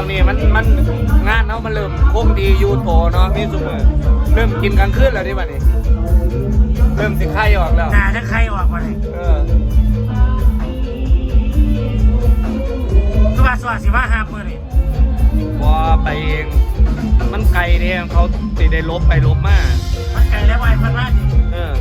วงนี้มันมันงานเนาะมันเริ่มคงดีอยูโตเนาะมีสุกเลยเริ่มกินกลางคืนแล้วดิบัดนี้เริ่มสิไข่ออกแล้วหนาจะใครออกมาเลยเออคือว่าสวัสดิ์สิว่าห้ามือนี่พอไปเองมันไกลเด้เขาติได้ลบไปลบมามันไกลแล้วไอ้มันว่าดิเออ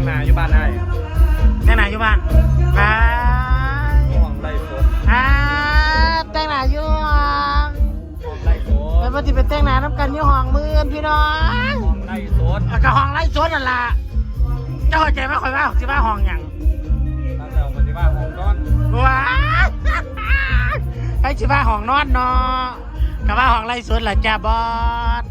งหน้าอยู่บ้านได้แต่งหน้าอยู่บ้านไปห่วงไล่ฝนอ่าแต่งหน้าอยู่ห้องห่วงไล่ฝแล้วนมันจะไปแต่งหน้าน้ำกันอยู่ห้องมืออื่นพี่น้องห่วงไล่ฝนแล้วก็ห้องไล่สวนนั่นล่ะเจ้าเข้าใจไหมคอยว่าสิว่าห้องหยังตั้งแต่ปฏิบัติห้องนอนว้าไอ้สิว่าห้องนอนเนาะกับว่าห้องไล่สวนล่ะจ้าบอส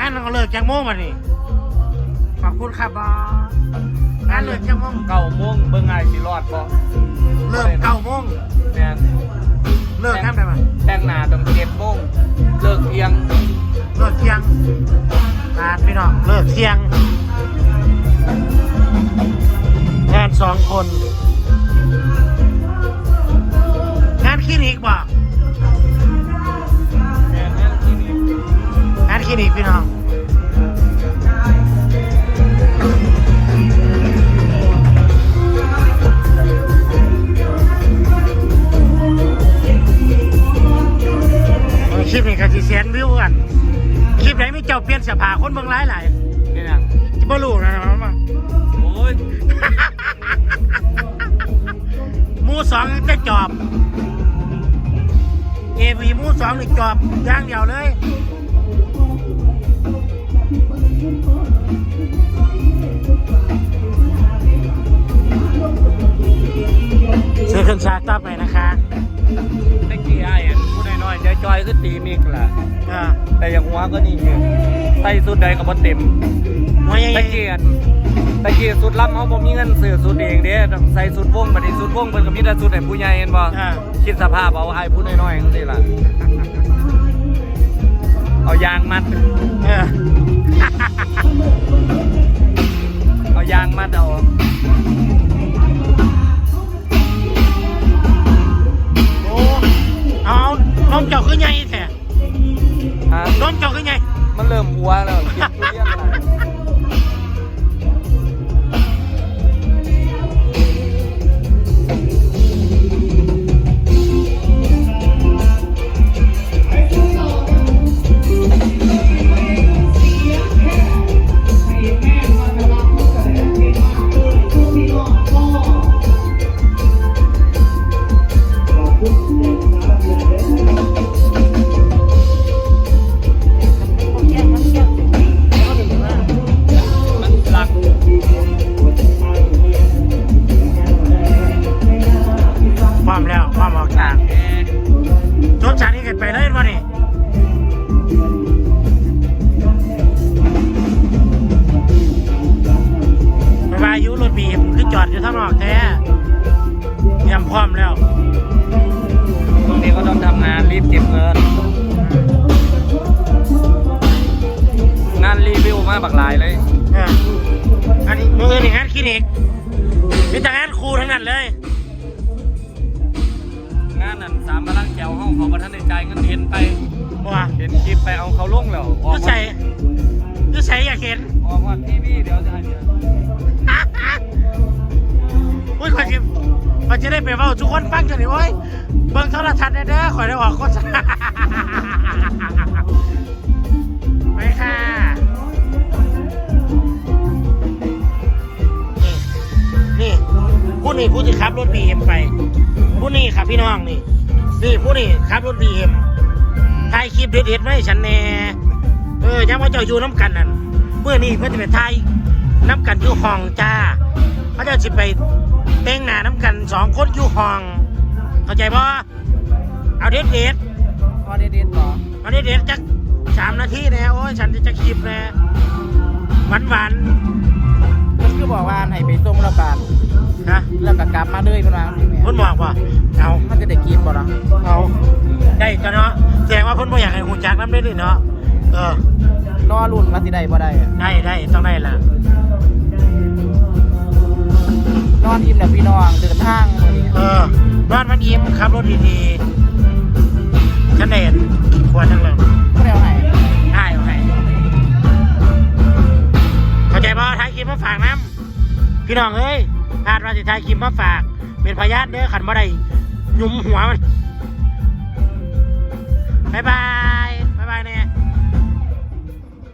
งานมันก็เลิกจังโมงมานี่ขอบคุณครับบอสงานเลิกจังโมงเก้าโมงเบิ่งไงายสิรอดบ่เลิกเก้าโมงแม่นเลิกน้ำได้ปะแต่งหน้าต้องเจ็ดโมงเลิกเที่ยง เลิกเที่ยงงานพี่น้องเลิกเที่ยงงานสองคน เจ้าเปลี่ยนเสื้อผ้าคนเบิ่งหลายหลายเป็นหยังๆบ่รู้นะมาโอ้ยหมูสองจะจอบเอวีหมูสองนี่จอบอย่างเดียวเลย ซื้อเครื่องชาร์จต่อไปนะคะ ตะกี้ไอ้ายผู้น้ อยๆใจจอยๆคือตีมิกล่ะอ่าแต่อย่างหัวก็นี่อยู่ใส่สุดใดก็บ่เต็มหัวใหญ่ตะเกียนตะเกียนสุดล้ำเขาบ่มีเงินซื้อสุดเองเด้ต้องใส่สุดวงบัดนี้สุดวงเพิ่นก็มีแต่สุดให้ผู้ใหญ่เห็นบ่อ่าคิดสภาพเอาไอ้ผู้น้อยๆจังซี่ล่ะเอายางมัดเออเอายางมัดเอา คือใหญ่แท้ฮะนมเจ้าคือใหญ่มันเริ่มหัวแล้ว อจอดอยู่ทางนอกแท้เตรียมพร้อมแล้วตรงนี้ก็ต้องทำงานรีบเก็บเงิน งานรีวิวมาบักหลายเลยเอออันนี้มือนี่งานคลินิกมีแต่งานครูทั้งนั้นเลย งานนั้นสามพลังแก้วห้องเขาประทันในใจายเงินเห็นไป ว่าเห็นคลิปไปเอาเขาลงแล้วออกยุใส่ยุใส่อยากเห็นออกว่าทีวีเดี๋ยวจะให้เนี่ยอุ้ ขอยจะได้ไปเว่าทุกคนฟังจังเลยโอ้ยเบิ่งโทรทัศน์แน่เด้อขอยได้ออกโฆษณาไปค่ะนี่นี่ผู้นี่ผู้ที่ขับรถบีเอ็มไป ผู้นี่ครับพี่น้องนี่ นี่ผู้นี่ขับรถบีเอ็มถ่ายคลิปเด็ดๆมาให้ฉันแน่เออยังว่าเจ้าอยู่น้ำกันนั่นเมื่อนี้เพื่อจะไปถ่ายน้ำกันอยู่ห้องจ้าเขาจะสิไป แต่งหน้าน้ำกันสองคนอยู่ห้อง เข้าใจป่เอาเด็ดเด็ดพอได้เด่นต่อๆเอาเด็ดเด็ดๆจักสามนาทีแน่โอ้ยฉันจะจะคลิปแน่หวานหวานๆคือบอกว่าให้ไปส่งแล้วกันฮะแล้วก็กลับมาเลยเพิ่นว่าจังซี่แหเพิ่มนบอกว่าเอามันจะได้กินบ่ล่ะเอาได้จ้ะเนาะแสดงว่าเพิ่นบ่อยากให้หูจักน้ำได้ดิเนาะเออรอรุ่นว่าสิได้บ่ได้อะได้ได้ต้องได้ละ นอนอิ่มแล้วพี่น้องเดินทางมื้อนี้เออนอนมันอิ่มขับรถดีๆฉันเห็นควรทั้งเลยบ่ได้เอาให้ได้เอาให้เข้าใจป่ะถ่ายคลิปมาฝากน้ำพี่น้องเอ้ยพลาดว่าสิถ่ายคลิปมาฝาก เป็นพยานเด้อขันบ่ได้หยุมหัวมันบ๊ายบาย